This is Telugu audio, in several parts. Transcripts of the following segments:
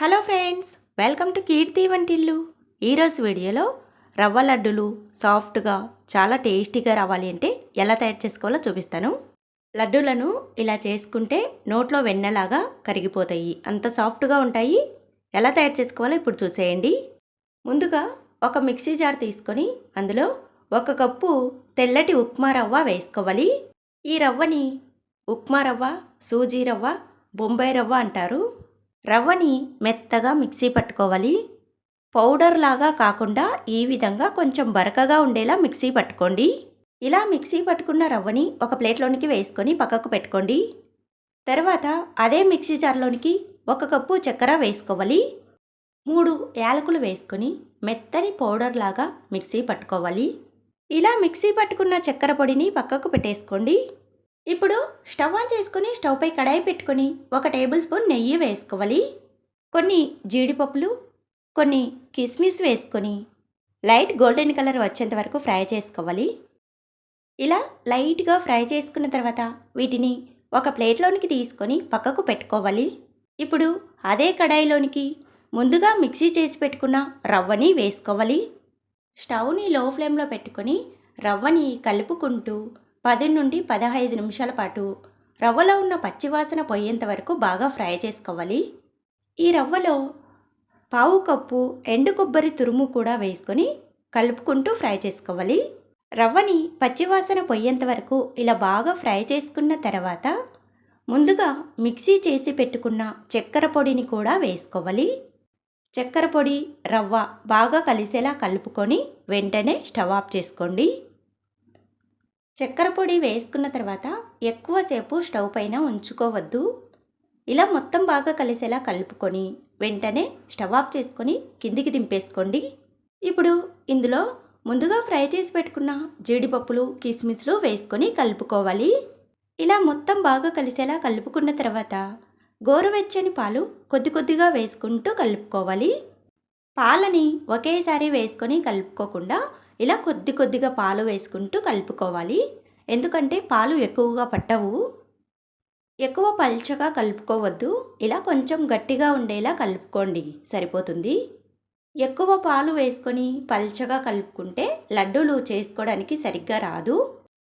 Hello friends welcome to Keerthi వంటిల్లు. ఈరోజు వీడియోలో రవ్వ లడ్డులు సాఫ్ట్గా చాలా టేస్టీగా రావాలి అంటే ఎలా తయారు చేసుకోవాలో చూపిస్తాను. లడ్డూలను ఇలా చేసుకుంటే నోట్లో వెన్నలాగా కరిగిపోతాయి. అంత సాఫ్ట్గా ఉంటాయి. ఎలా తయారు చేసుకోవాలో ఇప్పుడు చూసేయండి. ముందుగా ఒక మిక్సీ జార్ తీసుకొని అందులో ఒక కప్పు తెల్లటి ఉప్మా రవ్వ వేసుకోవాలి. ఈ రవ్వని ఉప్మా రవ్వ సూజీ రవ్వ బొంబాయి రవ్వ అంటారు. రవ్వని మెత్తగా మిక్సీ పట్టుకోవాలి. పౌడర్ లాగా కాకుండా ఈ విధంగా కొంచెం బరకగా ఉండేలా మిక్సీ పట్టుకోండి. ఇలా మిక్సీ పట్టుకున్న రవ్వని ఒక ప్లేట్లోనికి వేసుకొని పక్కకు పెట్టుకోండి. తర్వాత అదే మిక్సీ జార్లోనికి ఒక కప్పు చక్కెర వేసుకోవాలి. మూడు యాలకులు వేసుకొని మెత్తని పౌడర్ లాగా మిక్సీ పట్టుకోవాలి. ఇలా మిక్సీ పట్టుకున్న చక్కెర పొడిని పక్కకు పెట్టేసుకోండి. స్టవ్ ఆన్ చేసుకొని స్టవ్పై కడాయి పెట్టుకొని ఒక టేబుల్ స్పూన్ నెయ్యి వేసుకోవాలి. కొన్ని జీడిపప్పులు కొన్ని కిస్మిస్ వేసుకొని లైట్ గోల్డెన్ కలర్ వచ్చేంత వరకు ఫ్రై చేసుకోవాలి. ఇలా లైట్గా ఫ్రై చేసుకున్న తర్వాత వీటిని ఒక ప్లేట్లోనికి తీసుకొని పక్కకు పెట్టుకోవాలి. ఇప్పుడు అదే కడాయిలోనికి ముందుగా మిక్సీ చేసి పెట్టుకున్న రవ్వని వేసుకోవాలి. స్టవ్ని లో ఫ్లేమ్లో పెట్టుకొని రవ్వని కలుపుకుంటూ పది నుండి పదహైదు నిమిషాల పాటు రవ్వలో ఉన్న పచ్చివాసన పోయేంత వరకు బాగా ఫ్రై చేసుకోవాలి. ఈ రవ్వలో పావు కప్పు ఎండు కొబ్బరి తురుము కూడా వేసుకొని కలుపుకుంటూ ఫ్రై చేసుకోవాలి. రవ్వని పచ్చివాసన పోయేంత వరకు ఇలా బాగా ఫ్రై చేసుకున్న తర్వాత ముందుగా మిక్సీ చేసి పెట్టుకున్న చక్కెర పొడిని కూడా వేసుకోవాలి. చక్కెర పొడి రవ్వ బాగా కలిసేలా కలుపుకొని వెంటనే స్టవ్ ఆఫ్ చేసుకోండి. చక్కెర పొడి వేసుకున్న తర్వాత ఎక్కువసేపు స్టవ్ పైన ఉంచుకోవద్దు. ఇలా మొత్తం బాగా కలిసేలా కలుపుకొని వెంటనే స్టవ్ ఆఫ్ చేసుకొని కిందికి దింపేసుకోండి. ఇప్పుడు ఇందులో ముందుగా ఫ్రై చేసి పెట్టుకున్న జీడిపప్పులు కిస్మిస్లు వేసుకొని కలుపుకోవాలి. ఇలా మొత్తం బాగా కలిసేలా కలుపుకున్న తర్వాత గోరువెచ్చని పాలు కొద్ది కొద్దిగా వేసుకుంటూ కలుపుకోవాలి. పాలని ఒకేసారి వేసుకొని కలుపుకోకుండా ఇలా కొద్ది కొద్దిగా పాలు వేసుకుంటూ కలుపుకోవాలి. ఎందుకంటే పాలు ఎక్కువగా పట్టవు. ఎక్కువ పల్చగా కలుపుకోవద్దు. ఇలా కొంచెం గట్టిగా ఉండేలా కలుపుకోండి. సరిపోతుంది? ఎక్కువ పాలు వేసుకొని పల్చగా కలుపుకుంటే లడ్డూలు చేసుకోవడానికి సరిగ్గా రాదు.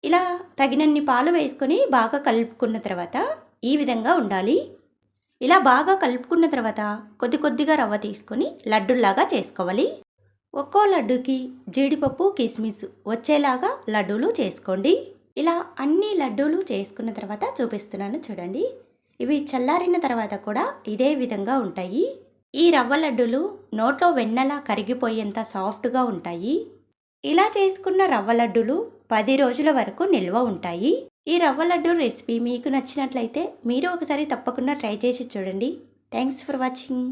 ఇలా తగినన్ని పాలు వేసుకొని బాగా కలుపుకున్న తర్వాత ఈ విధంగా ఉండాలి. ఇలా బాగా కలుపుకున్న తర్వాత కొద్ది కొద్దిగా రవ్వ తీసుకొని లడ్డుల్లాగా చేసుకోవాలి. ఒక్కో లడ్డూకి జీడిపప్పు కిస్మిస్ వచ్చేలాగా లడ్డూలు చేసుకోండి. ఇలా అన్ని లడ్డూలు చేసుకున్న తర్వాత చూపిస్తున్నాను చూడండి. ఇవి చల్లారిన తర్వాత కూడా ఇదే విధంగా ఉంటాయి. ఈ రవ్వ లడ్డూలు నోట్లో వెన్నలా కరిగిపోయేంత సాఫ్ట్గా ఉంటాయి. ఇలా చేసుకున్న రవ్వ లడ్డూలు పది రోజుల వరకు నిల్వ ఉంటాయి. ఈ రవ్వ లడ్డు రెసిపీ మీకు నచ్చినట్లయితే మీరు ఒకసారి తప్పకుండా ట్రై చేసి చూడండి. Thanks for watching.